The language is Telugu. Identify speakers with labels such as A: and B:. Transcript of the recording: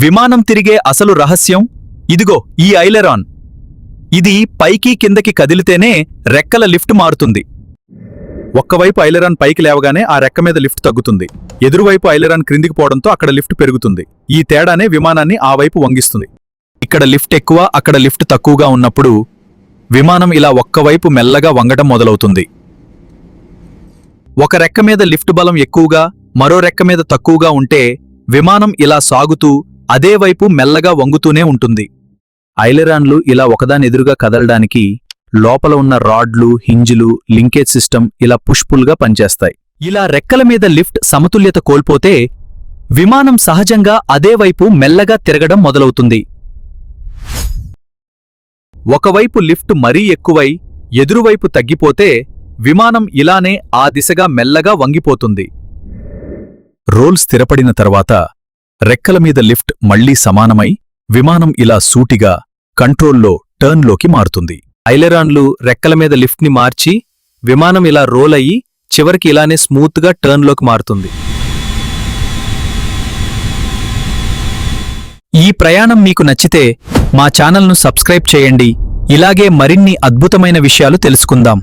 A: విమానం తిరిగే అసలు రహస్యం? ఇదిగో ఈ ఐలెరాన్. ఇది పైకి కిందకి కదిలితేనే రెక్కల లిఫ్ట్ మారుతుంది. ఒక్కవైపు ఐలెరాన్ పైకి లేవగానే ఆ రెక్క మీద లిఫ్ట్ తగ్గుతుంది. ఎదురువైపు ఐలెరాన్ క్రిందికి పోవడంతో అక్కడ లిఫ్ట్ పెరుగుతుంది. ఈ తేడానే విమానాన్ని ఆ వైపు వంగిస్తుంది. ఇక్కడ లిఫ్ట్ ఎక్కువ అక్కడ లిఫ్ట్ తక్కువగా ఉన్నప్పుడు విమానం ఇలా ఒక్కవైపు మెల్లగా వంగడం మొదలవుతుంది. ఒక రెక్క మీద లిఫ్ట్ బలం ఎక్కువగా మరో రెక్క మీద తక్కువగా ఉంటే విమానం ఇలా సాగుతూ అదే వైపు మెల్లగా వంగుతూనే ఉంటుంది. ఐలెరాన్లు ఇలా ఒకదానెదురుగా కదలడానికి లోపల ఉన్న రాడ్లు హింజులు లింకేజ్ సిస్టమ్ ఇలా పుష్పుల్గా పనిచేస్తాయి. ఇలా రెక్కల మీద లిఫ్ట్ సమతుల్యత కోల్పోతే విమానం సహజంగా అదే వైపు మెల్లగా తిరగడం మొదలవుతుంది. ఒకవైపు లిఫ్ట్ మరీ ఎక్కువై ఎదురువైపు తగ్గిపోతే విమానం ఇలానే ఆ దిశగా మెల్లగా వంగిపోతుంది. రోల్ స్థిరపడిన తర్వాత రెక్కల మీద లిఫ్ట్ మళ్ళీ సమానమై విమానం ఇలా సూటిగా కంట్రోల్లో టర్న్లోకి మారుతుంది. ఐలెరాన్లు రెక్కల మీద లిఫ్ట్ని మార్చి విమానం ఇలా రోల్ అయ్యి చివరికి ఇలానే స్మూత్గా టర్న్లోకి మారుతుంది. ఈ ప్రయాణం మీకు నచ్చితే మా ఛానల్ను సబ్స్క్రైబ్ చేయండి. ఇలాగే మరిన్ని అద్భుతమైన విషయాలు తెలుసుకుందాం.